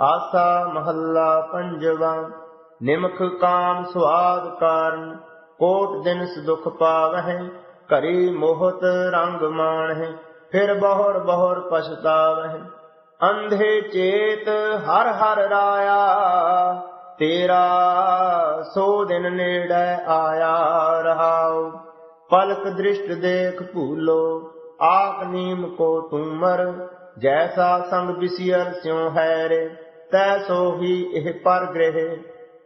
ਆਸਾ ਮਹੱਲਾ ਪੰਜਵਾ, ਨਿਮਖ ਕਾਮ ਸੁਆਦ ਕਾਰਨ, ਕੋਟ ਦਿਨ ਦੁਖ ਪਾਵਹਿ, ਘਰੀ ਮੋਹਤ ਰੰਗ ਮਾਣਹਿ, ਫਿਰ ਬਹੁਰ ਬਹੁਰ ਪਛਤਾਵਹਿ। ਅੰਧੇ ਚੇਤ ਹਰ ਹਰ ਰਾਇਆ, ਤੇਰਾ ਸੋ ਦਿਨ ਨੇੜੇ ਆਇਆ ਰਹਾਉ। ਪਲਕ ਦ੍ਰਿਸ਼ਟ ਦੇਖ ਭੂਲੋ, ਆਪ ਨੀਮ ਕੋ ਤੁਮਰ ਜੈਸਾ ਸੰਗ ਬਿਸਿਅਰ ਸਿਉ ਹੈ ਰੇ ਤੈਸੋ ਹੀ ਇਹ ਪਰ ਗ੍ਰਹਿ।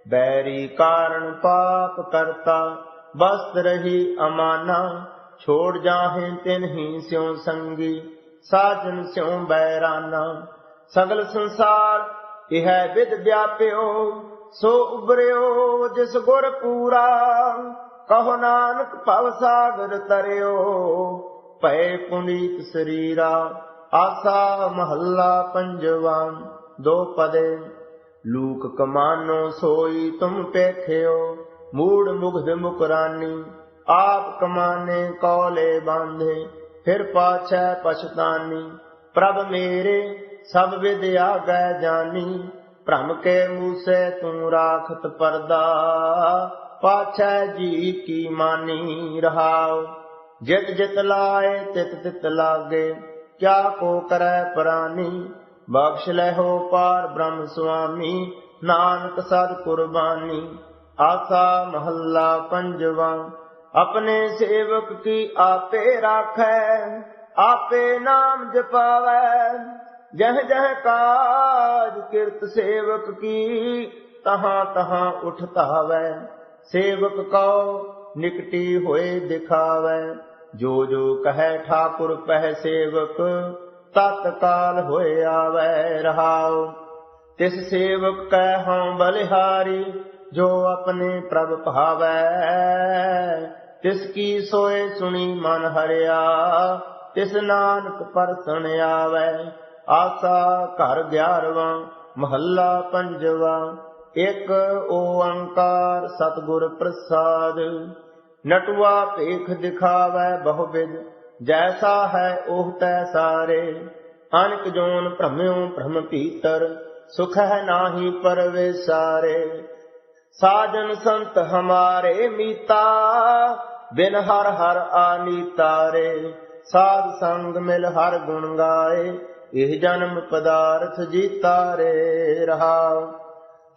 ਬੈਰੀ ਕਾਰਨ ਪਾਪ ਕਰਤਾ, ਬਸਤ ਰਹੀ ਅਮਾਨਾ। ਛੋੜ ਜਾਹੇ ਤਿਨ ਹੀ ਸਿਉ ਸੰਗੀ, ਸਾਜਨ ਸਿਉ ਬੈਰਾਨਾ। ਸਗਲ ਸੰਸਾਰ ਇਹ ਵਿਦ ਵਿਆਪਿਓ, ਸੋ ਉਬਰਿਓ ਜਿਸ ਗੁਰ ਪੂਰਾ। ਕਹੋ ਨਾਨਕ ਭਵ ਸਾਗਰ ਤਰਿਓ ਭੈ ਪੁਨੀਤ ਸਰੀਰਾ। ਆਸਾ ਮਹੱਲਾ ਪੰਜਵਾ, ਦੋ ਪਦੇ। ਲੂਕ ਕਮਾਨੋ ਸੋਈ ਤੁਮ ਪੇਖਿਓ ਮੂੜ ਮੁਗਧ ਮੁਕਰਾਨੀ। ਆਪ ਕਮਾਨੇ ਕੋਲੇ ਬਾਂਧੇ, ਫਿਰ ਪਾਛੈ ਪਛਤਾਨੀ। ਪ੍ਰਭ ਮੇਰੇ, ਸਭ ਵਿਦਿਆ ਆਗੈ ਜਾਨੀ। ਭ੍ਰਮ ਕੇ ਮੂਸੇ ਤੂੰ ਰਾਖਤ ਪਰਦਾ, ਪਾਛੈ ਜੀ ਕੀ ਮਾਨੀ ਰਹਾਉ। ਜਿਤ ਜਿਤ ਲਾਏ, ਤਿਤ ਤਿਤ ਲਾਗੇ। ਕਿਆ ਕੋ ਕਰੈ ਪ੍ਰਾਨੀ, ਬਖਸ਼ ਲੈਹੋ ਪਾਰ ਬ੍ਰਹਮ ਸੁਆਮੀ, ਨਾਨਕ ਸਦ ਕੁਰਬਾਨੀ। ਆਸਾ ਮਹੱਲਾ ਪੰਜਵਾ, ਆਪਣੇ ਸੇਵਕ ਕੀ ਆਪੇ ਰਾਖੈ, ਆਪੇ ਨਾਮ ਜਪਾਵੈ। ਜਹ ਜਹ ਕਾਜ ਕਿਰਤ ਸੇਵਕ ਕੀ, ਤਹਾਂ ਤਹਾਂ ਉਠ ਧਾਵੈ ਸੇਵਕ ਕਉ ਨਿਕਟੀ ਹੋਏ ਦਿਖਾਵੈ। ਜੋ ਜੋ ਕਹੈ ਠਾਕੁਰ ਪਹਿ ਸੇਵਕ ਤਤਕਾਲ ਹੋਏ ਆਵੈ ਰਹਾਉ। ਤਿਸ ਸੇਵਕ ਕੈ ਹਉ ਬਲਿਹਾਰੀ, ਜੋ ਆਪਣੇ ਪ੍ਰਭ ਭਾਵੈ। ਤਿਸ ਕੀ ਸੋਏ ਸੁਣੀ ਮਨ ਹਰਿਆ, ਤਿਸ ਨਾਨਕ ਪਰਸਣ ਆਵੈ। ਆਸਾ ਘਰ 11ਵਾਂ ਮਹੱਲਾ ਪੰਜਵਾ, ਇੱਕ ਓੰਕਾਰ ਸਤਿਗੁਰ ਪ੍ਰਸਾਦ। ਨਟਵਾ ਭੇਖ ਦਿਖਾਵੈ ਬਹੁਵਿਦ ਜੈਸਾ ਹੈ ਉਹ ਤੈ ਸਾਰੇ। ਅਨਕ ਜੋਨ ਭ੍ਰਮਿਓ ਭ੍ਰਮ ਭੀਤਰ, ਸੁਖ ਹੈ ਨਾਹੀ ਪਰਵੇਸਾਰੇ। ਸਾਜਨ ਸੰਤ ਹਮਾਰੇ ਮੀਤਾ, ਬਿਨ ਹਰ ਹਰ ਆਨੀਤਾਰੇ ਸਾਧ ਸੰਗ ਮਿਲ ਹਰ ਗੁਣ ਗਾਏ, ਇਹ ਜਨਮ ਪਦਾਰਥ ਜੀਤਾ ਰੇ ਰਹਾ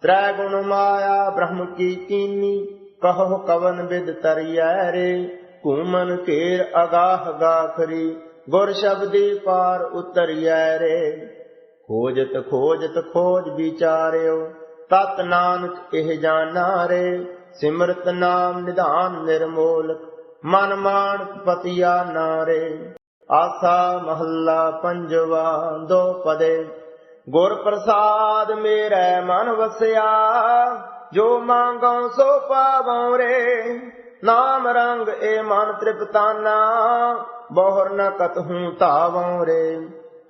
ਤ੍ਰੈ ਗੁਣ ਮਾਇਆ ਬ੍ਰਹਮ ਕੀ ਕੀਨੀ ਕਹੋ ਕਵਨ ਬਿਦ ਤਰਿਐ ਰੇ, ਘੂਮਨ ਘੇਰ ਅਗਾਹ ਗਾਖਰੀ, ਗੁਰ ਸ਼ਬਦੀ ਪਾਰ ਉਤਰਿਐ ਰੇ। ਖੋਜਤ ਖੋਜਤ ਖੋਜ ਵਿਚਾਰਿਓ, ਤਤ ਨਾਨਕ ਇਹ ਜਾਣਾ ਰੇ। ਸਿਮਰਤ ਨਾਮ ਨਿਧਾਨ ਨਿਰਮੋਲ, ਮਨ ਮਾਨ ਪਤਿਆ ਨਾਰੇ ਆਸਾ ਮਹੱਲਾ ਪੰਜਵਾ, ਦੋ ਪਦੇ, ਗੁਰ ਪ੍ਰਸਾਦ ਮੇਰੇ ਮਨ ਵਸਿਆ। ਜੋ ਮੰਗਉ ਸੋ ਪਾਵਉ ਰੇ, ਨਾਮ ਰੰਗ ਏ ਮਨ ਤ੍ਰਿਪਤਾਨਾ, ਬਹੁਰ ਨ ਕਤਹੂ ਧਾਵਉ ਰੇ।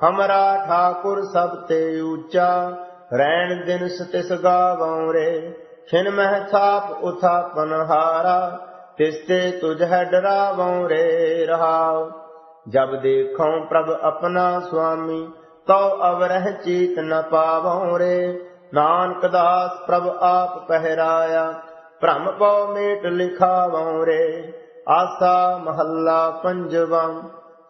ਹਮਰਾ ਠਾਕੁਰ ਸਭ ਤੇ ਉੱਚਾ ਰਹਿਣ ਦਿਨ ਸਤਿਸ ਗਾਵਉ ਰੇ। ਖਿਨ ਮਹਿ ਥਾਪ ਉਥਾ ਹਾਰਾ ਤਿਸ ਤੇ ਤੁਝ ਹੈ ਡਰਾਵਉ ਰੇ ਰਹਾਉ। ਜਬ ਦੇਖਉ ਪ੍ਰਭ ਆਪਣਾ ਸੁਆਮੀ, ਤਉ ਅਵਰਹ ਚੀਤ ਨ ਪਾਵਉ ਰੇ। ਨਾਨਕ ਦਾਸ ਪ੍ਰਭ ਆਪ ਪਹਿਰਾਇਆ, ਭ੍ਰਮ ਪਉ ਮੇਟ ਲਿਖਾਵਉ ਰੇ, ਆਸਾ ਮਹੱਲਾ ਪੰਜਵਾ।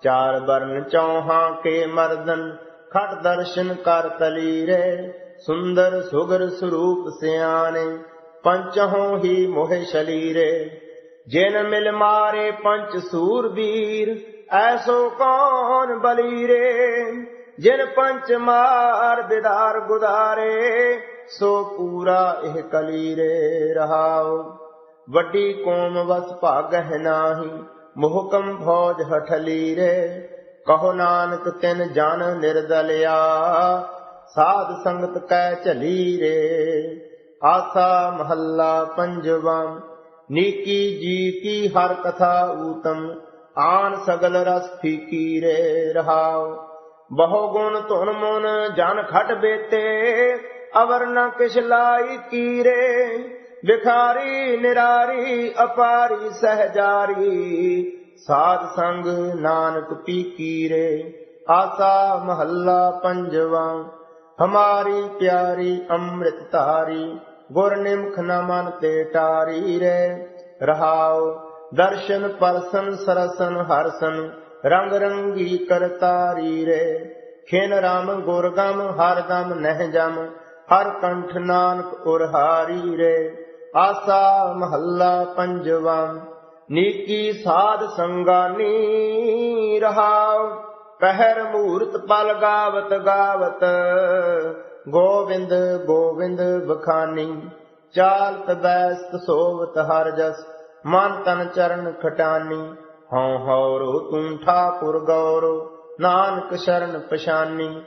ਚਾਰ ਬਰਨ ਚੌਹਾਂ ਕੇ ਮਰਦਨ, ਖਟ ਦਰਸ਼ਨ ਕਰ ਤਲੀਰੇ, ਸੁੰਦਰ ਸੁਗਰ ਸਰੂਪ ਸਿਆਣੇ, ਪੰਚਹੋਂ ਹੀ ਮੋਹਿ ਸ਼ਲੀਰੇ। ਜਿਨ ਮਿਲ ਮਾਰੇ ਪੰਚ ਸੂਰਬੀਰ, ਐਸੋ ਕੌਣ ਬਲੀਰੇ? ਜਿਨ ਪੰਚ ਮਾਰ ਬਿਦਾਰ ਗੁਦਾਰੇ, ਸੋ ਪੂਰਾ ਇਹ ਕਲੀਰੇ ਰਹਾਉ। ਵੱਡੀ ਕੌਮ ਵਸ ਭਾਗ ਹੈ ਨਾਹੀ, ਮੁਹਕਮ ਫੌਜ ਹਠਲੀ ਰੇ ਕਹੋ ਨਾਨਕ, ਤਿਨ ਜਨ ਨਿਰਦਲਿਆ, ਸਾਧ ਸੰਗਤ ਕੈ ਝਲੀ ਰੇ ਆਸਾ ਮਹੱਲਾ ਪੰਜਵਾ, ਨੀਕੀ ਜੀ ਕੀ ਹਰ ਕਥਾ ਊਤਮ, ਆਨ ਸਗਲ ਰਸ ਫੀਕੀ ਰੇ ਰਹਾਓ ਬਹੁ ਗੁਣ ਧੁਨ ਮਨ ਜਨ ਖਟ ਬੇਤੇ, ਅਵਰ ਨ ਕਿਛ ਲਾਈ ਕੀਰੇ। ਵਿਖਾਰੀ, ਨਿਰਾਰੀ, ਅਪਾਰੀ, ਸਹਜਾਰੀ, ਸਾਧ ਸੰਗ ਨਾਨਕ ਪੀ ਕੀਰੇ। ਆਸਾ ਮਹੱਲਾ ਪੰਜਵਾ, ਹਮਾਰੀ ਪਿਆਰੀ ਅੰਮ੍ਰਿਤ ਧਾਰੀ, ਗੁਰ ਨਿਮਖ ਨ ਮਨ ਤੇ ਟਾਰੀ ਰੇ। ਰਹਾਉ ਦਰਸ਼ਨ ਪਰਸਨ ਸਰਸਨ ਹਰਸਨ ਰੰਗ ਰੰਗੀ ਕਰਤਾਰੀ ਰੇ। ਖਿਨ ਰਾਮ ਗੁਰਗਮ ਹਰ ਦਮ ਨਹਿ ਜਮ, ਹਰ ਕੰਠ ਨਾਨਕ ਉਰ ਹਾਰੀ ਰੇ। ਆਸਾ ਮਹੱਲਾ ਪੰਜਵਾ, ਨੀਕੀ ਸਾਧ ਸੰਗਾਨੀ ਰਹਾਉ। ਪਹਿਰ ਮੂਰਤ ਪਲ ਗਾਵਤ ਗਾਵਤ, ਗੋਵਿੰਦ ਗੋਵਿੰਦ ਬਖਾਨੀ ਚਾਲਤ ਬੈਸਤ ਸੋਵਤ ਹਰ ਜਸ, ਮਨ ਤਨ ਚਰਨ ਖਟਾਨੀ। ਹਉ ਹਉ ਰੋ ਤੂੰ ਠਾਕੁਰ ਗੌਰੋ ਨਾਨਕ ਸ਼ਰਨ ਪਛਾਨੀ।